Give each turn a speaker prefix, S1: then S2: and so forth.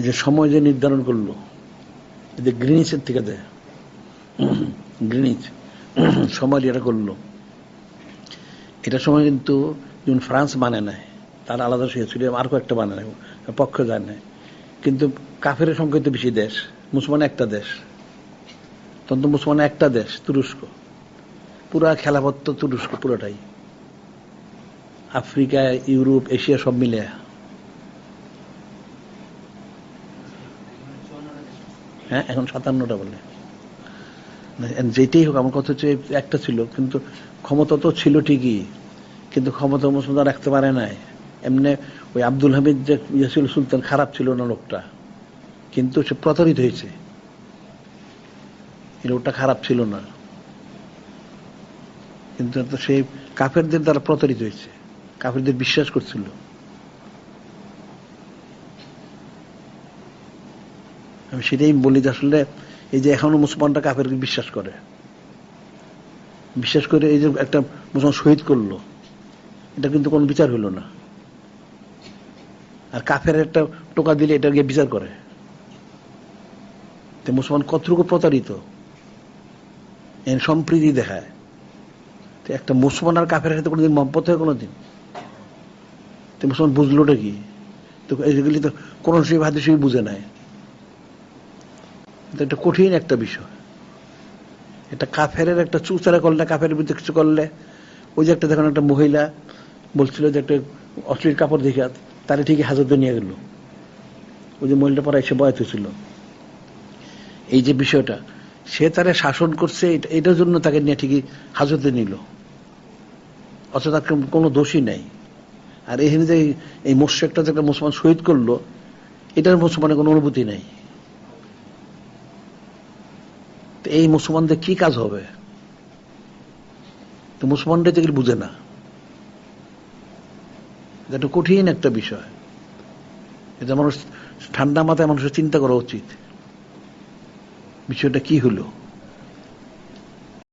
S1: যে সময় যে নির্ধারণ করল যে গ্রিনিচের থেকে দেয় গ্রিনিচ সময় যেটা করল, এটা সময় কিন্তু যেমন ফ্রান্স মানে নাই, তার আলাদা সে ছিল, আর কয়েকটা মানে নাই, পক্ষ যায় নাই। কিন্তু কাফের সংখ্যা তো বেশি দেশ, মুসলমান একটা দেশ তখন তো মুসলমান একটা দেশ, তুরস্ক। পুরা খেলাপত্র তুরস্ক পুরোটাই। আফ্রিকা, ইউরোপ, এশিয়া সব মিলে। হ্যাঁ এখন সাতান্নটা বলে। না, যেটাই হোক আমার কথা হচ্ছে একটা ছিল কিন্তু ক্ষমতা তো ছিল ঠিকই কিন্তু ক্ষমতা মুসলমান রাখতে পারে নাই। এমনি ওই আব্দুল হামিদ যে ইয়ে ছিল সুলতান খারাপ ছিল না লোকটা কিন্তু সে প্রতারিত হয়েছে। এই লোকটা খারাপ ছিল না। কিন্তু সে কাফেরদের দ্বারা প্রতারিত হয়েছে কাফেরদের বিশ্বাস করছিল। আমি সেটাই বলি যে আসলে এই যে এখনও মুসলমানরা কাফেরকে বিশ্বাস করে। বিশ্বাস করে এই যে একটা মুসলমান শহীদ করল, এটা কিন্তু কোনো বিচার হলো না। আর কাফের একটা টোকা দিলে এটা গিয়ে বিচার করে। তো মুসলমান কতটুকু প্রতারিত? সম্প্রীতি দেখায়। তো একটা মুসলমান আর কাফের সাথে কোনোদিন মহব্বত হয় কোনোদিন? তো মুসলমান বুঝলোটা কি? তো এগুলি তো কোন সেই হাদিসই বুঝে নাই। এটা কঠিন একটা বিষয়। এটা কাফের একটা চুচারা করলে কাফের বিরুদ্ধে কিছু করলে, ওই যে একটা দেখুন একটা মহিলা বলছিল যে একটা অশ্লীল কাপড় দেখে তারা ঠিকই হাজতে নিয়ে গেল। ওই যে মহিলাটা পরে এসে বয়াত হয়েছিল এই যে বিষয়টা, সে তারা শাসন করছে, এটা- এটার জন্য তাকে নিয়ে ঠিকই হাজতে নিল। অথচ তার কোনো- দোষই নাই। আর এখানে যে এই- মোশেকটা যে একটা মুসলমান শহীদ করল, এটার মুসলমানের কোনো অনুভূতি নেই। এই মুসলমানদের কি কাজ হবে? তো মুসলমানরা বুঝে না। এটা কঠিন একটা বিষয়। এটা মানুষ ঠান্ডা মাথায় মানুষের চিন্তা করা উচিত। বিষয়টা কি হলো?